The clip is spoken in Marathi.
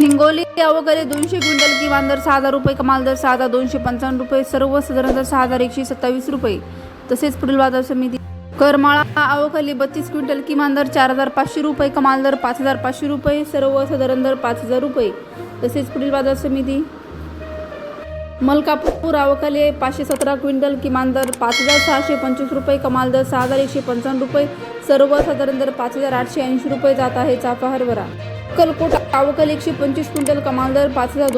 हिंगोली अवघाली दोनशे क्विंटल किमान दर सहा हजार रुपये कमाल दर सहा हजार दोनशे पंचावन्न रुपये सर्वसाधारण दर सहा हजार एकशे सत्तावीस रुपये. तसेच पुढील बाजार समिती करमाळा अवघाली बत्तीस क्विंटल किमान दर चार हजार पाचशे रुपये कमाल दर पाच हजार पाचशे रुपये सर्वसाधारण दर पाच हजार रुपये. तसेच पुढील बाजार समिती मलकापूर अवकाली पाचशे सतरा क्विंटल किमान दर पाच हजार सहाशे पंचवीस रुपये कमाल दर सहा हजार एकशे पंचावन्न रुपये सर्वसाधारण दर पाच हजार आठशे ऐंशी रुपये जात आहे चाफा हरभरा. कलकोट अवकाली एकशे पंचवीस क्विंटल कमाल दर पाच हजार